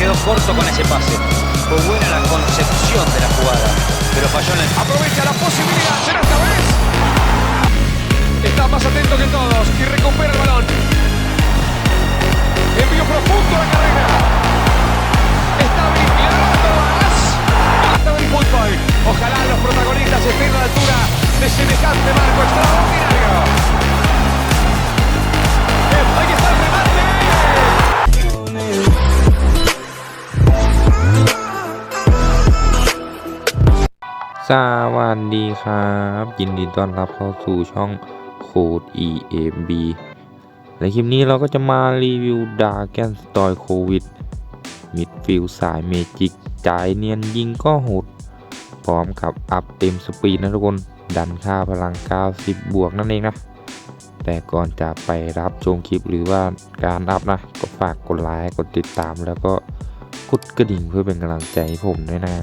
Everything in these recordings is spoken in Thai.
quedó corto con ese pase. Fue buena la concepción de la jugada, pero falló en el... Aprovecha la posibilidad, ¿será esta vez? Está más atento que todos y recupera el balón. Envío profundo a la carrera. สวัสดีครับ ยินดีต้อนรับเข้าสู่ช่องโคด EMB ในคลิปนี้เราก็จะมารีวิวดาแกนสตอยโควิด มิดฟิลสายเมจิก จ่ายเนียนยิงก็โหด พร้อมกับอัพเต็มสปีดนะทุกคน ดันค่าพลัง 90 บวกนั่นเองนะ แต่ก่อนจะไปรับชมคลิปหรือว่าการอัพนะ ก็ฝากกดไลค์กดติดตามแล้วก็กดกระดิ่งเพื่อเป็นกำลังใจให้ผมด้วยนะ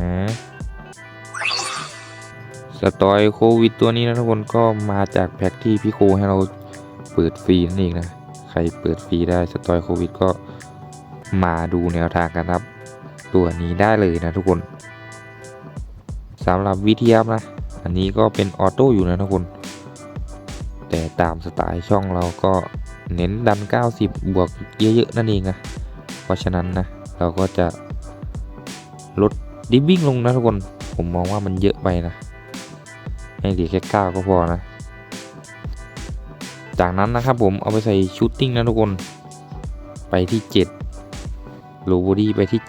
สตอยโควิดตัวนี้นะทุกคนก็มาจากแพ็กที่พี่โคให้เราเปิดฟรีนั่นเองนะใครเปิดฟรีได้สตอยโควิดก็มาดูแนวทางกันครับ ตัวนี้ได้เลยนะทุกคนสำหรับวิธีอัพนะอันนี้ก็เป็นออโต้อยู่นะทุกคน แต่ตามสไตล์ช่องเราก็เน้นดัน 90 บวกเยอะๆนั่นเองนะเพราะฉะนั้นนะเราก็จะลดดิฟวิ่งลงนะทุกคน ผมมองว่ามันเยอะไปนะ ให้เหลือแค่9ก็พอนะ จากนั้นนะครับผมเอาไปใส่ชูตติ้งนะทุกคน ไปที่7โลบอดี้ไปที่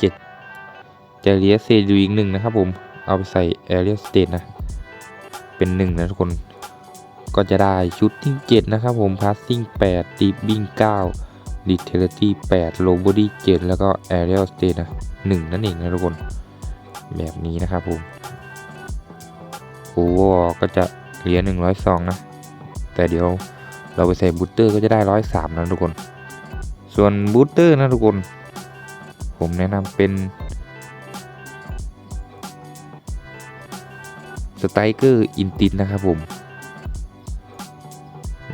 7จะเลือเซดูอีกหนึ่งนะครับผม เอาไปใส่แอเรียสเตทนะ เป็น1นะทุกคน ก็จะได้ชูตติ้ง7นะครับผมพาสซิ่ง8ดีบิ้ง9ดิเทเลตี้8โลบอดี้7แล้วก็แอเรียสเตทนะ1นั่นเองนะทุกคน แบบนี้นะครับผม โอเวอก็จะเหลือ102นะ แต่เดี๋ยวเราไปใส่บูสเตอร์ก็จะได้103นะทุกคน ส่วนบูสเตอร์นะทุกคน ผมแนะนำเป็นสไตเกอร์อินตินนะครับผม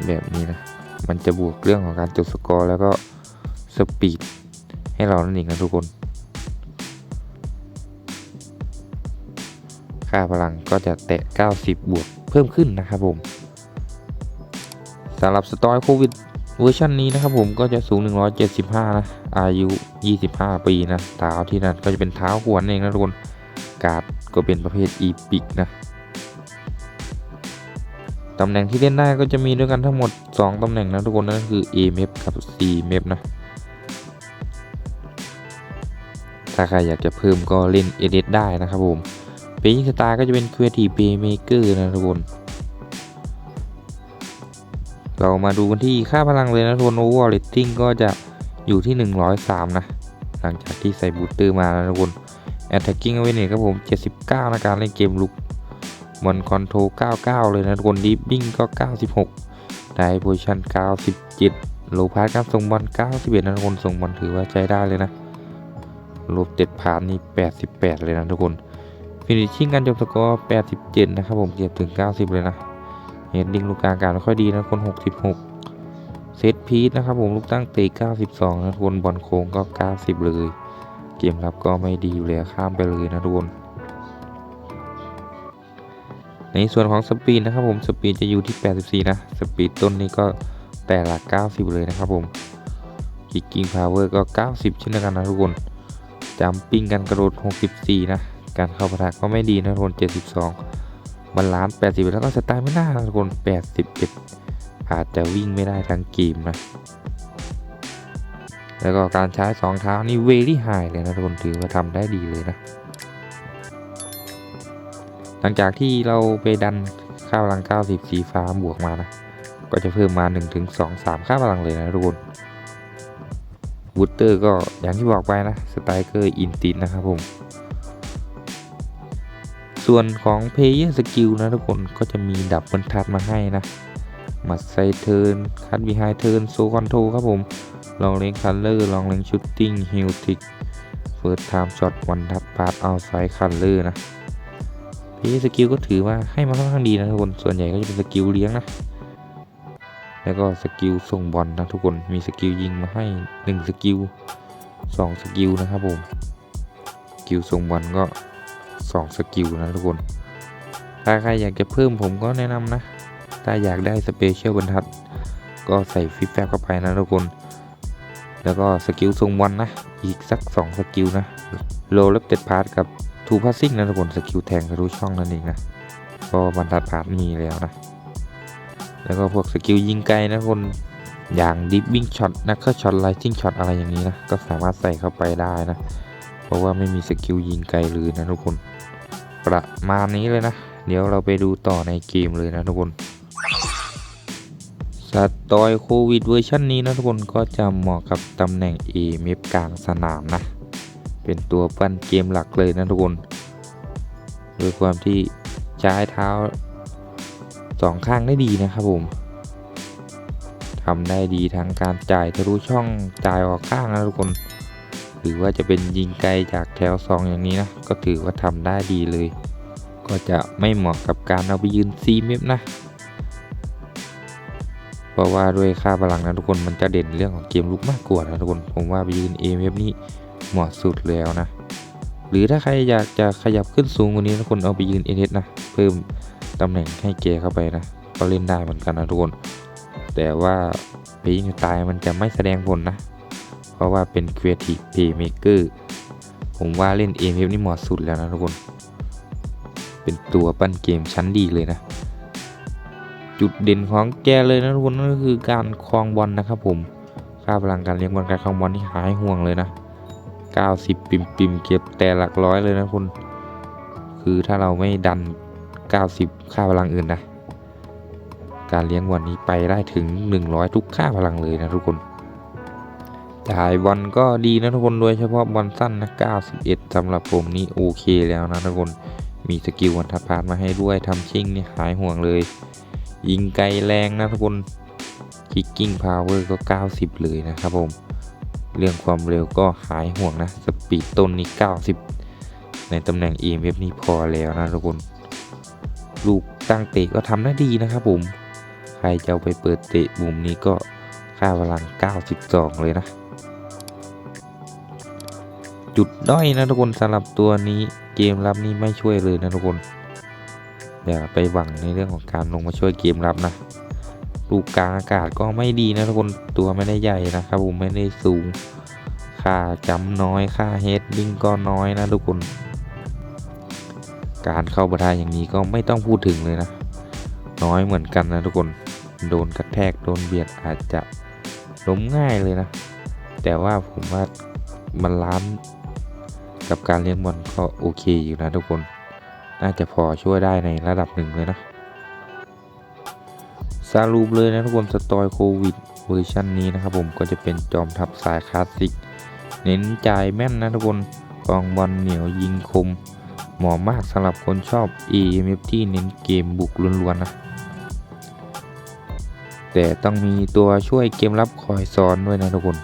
แบบนี้นะ มันจะบวกเรื่องของการจบสกอร์แล้วก็สปีดให้เรานั่นเองนะทุกคน ค่าพลังก็จะแตะ 90 บวกเพิ่มขึ้นนะครับผมสำหรับสตอยโควิดเวอร์ชันนี้นะครับผมก็จะสูง 175 นะ อายุ 25 ปีนะเท้าที่นั่นก็จะเป็นเท้าหวนเองนะทุกคนการ์ดก็เป็นประเภทอีพิกนะตำแหน่งที่เล่นได้ก็จะมีด้วยกันทั้งหมด 2 ตำแหน่งนะทุกคนนั่นคือ A m e p กับ C m e p นะ ถ้าใครอยากจะเพิ่มก็เล่น e d i t ได้นะครับผม เพยิงสตาก็จะเป็น Creative Playmaker นะทุกคน เรามาดูกันที่ค่าพลังเลยนะทุกคน Overall Rating ก็จะอยู่ที่ 103 นะ หลังจากที่ใส่บูตเตอร์มานะทุกคน Attacking Awareness ครับผม 79ในการเล่นเกมลุกบอลคอนโทร99 เลยนะทุกคน Dribbling ก็ 96 ได้ Position 97 โลพาสการส่งบอล91 นะทุกคนส่งบอลถือว่าใช้ได้เลยนะลบเจ็ดผ่านนี่ 88 เลยนะทุกคน ฟินิชชิ่งการจบสกอร์ 87 นะครับผมเกือบถึง 90 เลยนะเฮดดิ้งลูกกลางการไม่ค่อยดีนะคน 66 เซตพีทนะครับผมลูกตั้งเตะ92 นะทุกคนบอลโค้งก็ 90 เลย เกมรับก็ไม่ดีอยู่แล้วข้ามไปเลยนะทุกคนในส่วนของสปีดนะครับผมสปีดจะอยู่ที่ 84 นะสปีดต้นนี้ก็แต่หลัก 90 เลยนะครับผมคิกกิ้งพาวเวอร์ก็ 90 เช่นเดียวกันนะทุกคนจัมปิ้งกันกระโดด 64 นะ การเข้าปะทะก็ไม่ดีนะทุกคน 72บาลาน 80 แล้วก็สไตล์ไม่น่านะทุกคน 81 อาจจะวิ่งไม่ได้ทั้งเกมนะ แล้วก็การใช้2เท้านี่เวลี่ไฮเลยนะทุกคนถือว่าทำได้ดีเลยนะ หลังจากที่เราไปดันค่าพลัง 90 สีฟ้าบวกมานะ ก็จะเพิ่มมา1ถึง2 3 ค่าพลังเลยนะทุกคนวูตเตอร์ก็อย่างที่บอกไปนะ สไตรเกอร์อินตินนะครับผม ส่วนของ Player Skill นะทุกคนก็จะมีดับบิลทัดมาให้นะมัดไซเทิร์นคัดบีไฮเทิร์นโซคอนโทครับผมลองเล่นคัลเลอร์ลองเล่นชูตติ้งฮิลทิกเฟิร์สไทม์ช็อตวันทัดพาร์ตเอาไซคัลเลอร์นะ Player Skill ก็ถือว่าให้มาค่อนข้างดีนะทุกคนส่วนใหญ่ก็จะเป็นสกิลเลี้ยงนะ แล้วก็สกิลส่งบอลนะทุกคนมีสกิลยิงมาให้ 1 สกิล 2 สกิลนะครับผมสกิลทรงบอลก็ 2สกิลนะทุกคน ถ้าใครอยากจะเพิ่มผมก็แนะนำนะ ถ้าอยากได้สเปเชียลบรรทัด ก็ใส่ฟิปแฟบเข้าไปนะทุกคน แล้วก็สกิลทรงบอลนะ อีกสัก 2 สกิลนะโลเลฟเต็ดพาร์ทกับทูพาสซิ่งนะทุกคนสกิลแทงทะลุช่องนั่นเองนะเพราะว่าบรรทัดพาร์ทมีแล้วนะ แล้วก็พวกสกิลยิงไกลนะทุกคนอย่างดิฟวิ่งช็อตนักก็ช็อตไลทิ้งช็อตอะไรอย่างนี้นะ ก็สามารถใส่เข้าไปได้นะ เพราะว่าไม่มีสกิลยิงไกลเลยนะทุกคน ประมาณนี้เลยนะ เดี๋ยวเราไปดูต่อในเกมเลยนะทุกคนสตอยโควิดเวอร์ชันนี้นะทุกคนก็จะเหมาะกับตำแหน่ง A เมฟกลางสนามนะ เป็นตัวปั้นเกมหลักเลยนะทุกคนโดยความที่ใช้เท้าสองข้างได้ดีนะครับผมทำได้ดีทั้งการจ่ายทะลุช่องจ่ายออกข้างนะทุกคน หรือว่าจะเป็นยิงไกลจากแถวซองอย่างนี้นะ ก็ถือว่าทำได้ดีเลย ก็จะไม่เหมาะกับการเอาไปยืนซีเมฟนะ เพราะว่าด้วยค่าพลังนะทุกคนมันจะเด่นเรื่องของเกมลุกมากกว่านะทุกคน ผมว่าไปยืน a m f นี่เหมาะสุดแล้วนะ หรือถ้าใครอยากจะขยับขึ้นสูงกว่านี้ทุกคนเอาไปยืน n s นะ เพิ่มตำแหน่งให้เกเข้าไปนะ ก็เล่นได้เหมือนกันนะทุกคน แต่ว่าปีนตายมันจะไม่แสดงผลนะ เพราะว่าเป็น Creative Playmaker ผมว่าเล่น a m f นี่เหมาะสุดแล้วนะทุกคน เป็นตัวปั้นเกมชั้นดีเลยนะ จุดเด่นของแกเลยนะทุกคนนั่นก็คือการคลองบอลนะครับผม ค่าพลังการเลี้ยงบอลการคลองบอลนี่หายห่วงเลยนะ 90 ปิมปิมเก็บแต่หลักร้อยเลยนะคุณ คือถ้าเราไม่ดัน 90 ค่าพลังอื่นนะ การเลี้ยงบอลนี้ไปได้ถึง 100 ทุกค่าพลังเลยนะทุกคน จ่ายบอลก็ดีนะทุกคนโดยเฉพาะบอลสั้นนะ 91สำหรับผมนี่โอเคแล้วนะทุกคน มีสกิลวันทัดพาร์ทมาให้ด้วยทำชิ่งนี่หายห่วงเลย ยิงไกลแรงนะทุกคน คิกกิ้งพาวเวอร์ก็ 90 เลยนะครับผม เรื่องความเร็วก็หายห่วงนะ สปีดต้นนี่ 90 ในตำแหน่ง EMF นี่พอแล้วนะทุกคน ลูกตั้งเตะก็ทำได้ดีนะครับผม ใครจะเอาไปเปิดเตะมุมนี้ก็ค่าพลัง 92 เลยนะ จุดด้อยนะทุกคนสำหรับตัวนี้เกมรับนี่ไม่ช่วยเลยนะทุกคนอย่าไปหวังในเรื่องของการลงมาช่วยเกมรับนะลูกกลางอากาศก็ไม่ดีนะทุกคนตัวไม่ได้ใหญ่นะครับผมไม่ได้สูงค่าจำน้อยค่าเฮดดิ้งก็น้อยนะทุกคน การเข้าบัได้อย่างนี้ก็ไม่ต้องพูดถึงเลยนะ น้อยเหมือนกันนะทุกคนโดนกระแทกโดนเบียดอาจจะล้มง่ายเลยนะ แต่ว่าผมว่ามันล้าน กับการเลี้ยงบอลก็โอเคอยู่นะทุกคน น่าจะพอช่วยได้ในระดับหนึ่งเลยนะสรุปเลยนะทุกคนสตอยโควิดเวอร์ชันนี้นะครับผมก็จะเป็นจอมทัพสายคลาสสิก เน้นจ่ายแม่นนะทุกคนกองบอลเหนียวยิงคม เหมาะมากสำหรับคนชอบ EMF ที่เน้นเกมบุกล้วนๆนะ แต่ต้องมีตัวช่วยเกมรับคอยซ้อนด้วยนะทุกคน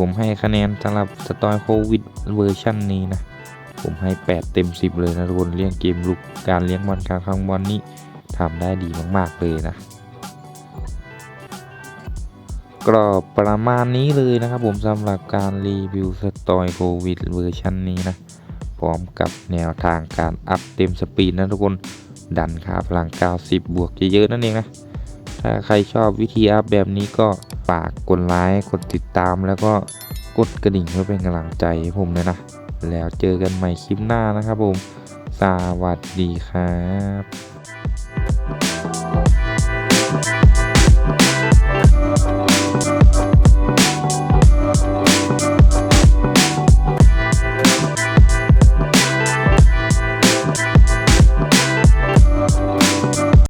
ผมให้คะแนนสำหรับสตอยโควิดเวอร์ชันนี้นะ ผมให้ 8 เต็ม 10 เลยนะทุกคนเลี้ยงเกมลุกการเลี้ยงบอลการคลองบอลนี่ทำได้ดีมาก ๆ เลยนะก็ประมาณนี้เลยนะครับผมสำหรับการรีวิวสตอยโควิดเวอร์ชันนี้นะพร้อมกับแนวทางการอัพเต็มสปีดนะทุกคนดันค่าพลัง 90 บวกเยอะๆนั่นเองนะ ถ้าใครชอบวิธีอัพแบบนี้ก็ฝากกดไลค์กดติดตามแล้วก็กดกระดิ่งเพื่อเป็นกำลังใจให้ผมเลยนะ แล้วเจอกันใหม่คลิปหน้านะครับผม สวัสดีครับ